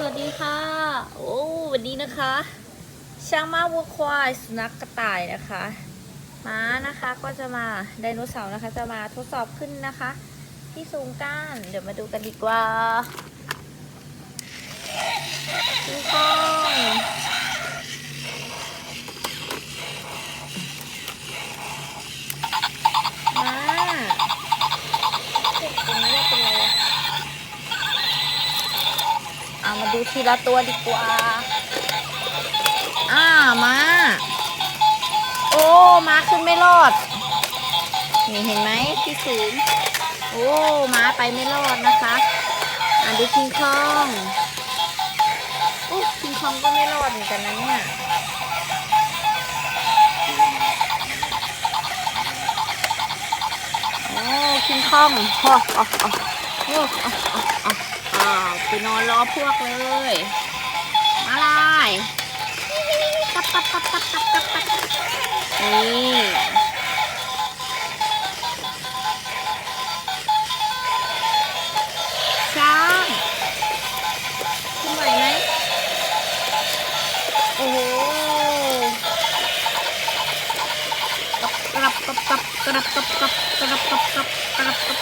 สวัสดีค่ะ โอ้วันนี้นะคะ ช่างมาวัวควายสุนัขกระต่ายนะคะม้านะคะก็จะมาไดโนเสาร์นะคะ จะมาทดสอบขึ้นนะคะ ที่สูงก้าน เดี๋ยวมาดูกันดีกว่าดูก ดูทีละตัวดีกว่า อ่ามา โอ้มาขึ้นไม่รอด นี่เห็นไหมที่สูง โอ้มาไปไม่รอดนะคะ อ่าดูคิงคองโอ้คิงคองก็ไม่รอดเหมือนกันนะเนี่ยโอ้คิงคองฮออ๋ออ๋อโอ้อ๋ออ๋ออ๋ออ้าวไปนอนรอพวกเลยมาลายตับตับตับตับตับตับตับนี่ช้างขึ้นไหวไหมโอ้โหกรับกับกับกรับกับกับกรับกับกับกรับกับกับ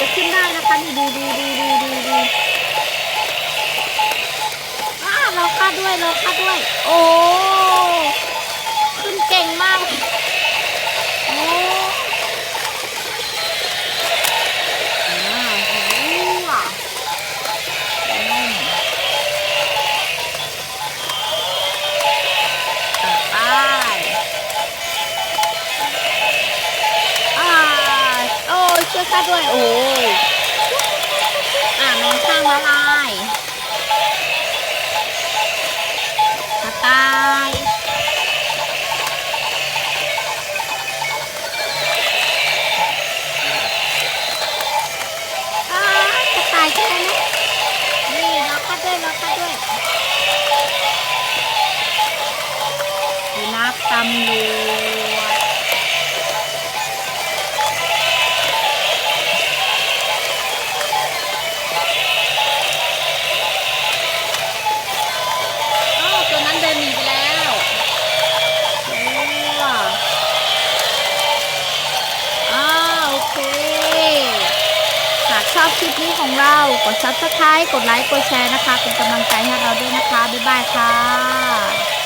จะขึ้นได้นะคะดูดูดูดูดูดูดูอ้าเราคาด้วยเราคาด้วย โอ้ ขึ้นเก่งมาก วยข้าด้วย โอ้อ่านอนข้างละลายกระต่ายอ่ากระต่ายใช่ไหมนี่เราคัดด้วยเราคัดด้วยสุนัขตำรว อบคลิปนี้ของเรา กดซับสไครต์กดไลค์ กดแชร์นะคะ เป็นกำลังใจให้เราด้วยนะคะ บ๊ายบายค่ะ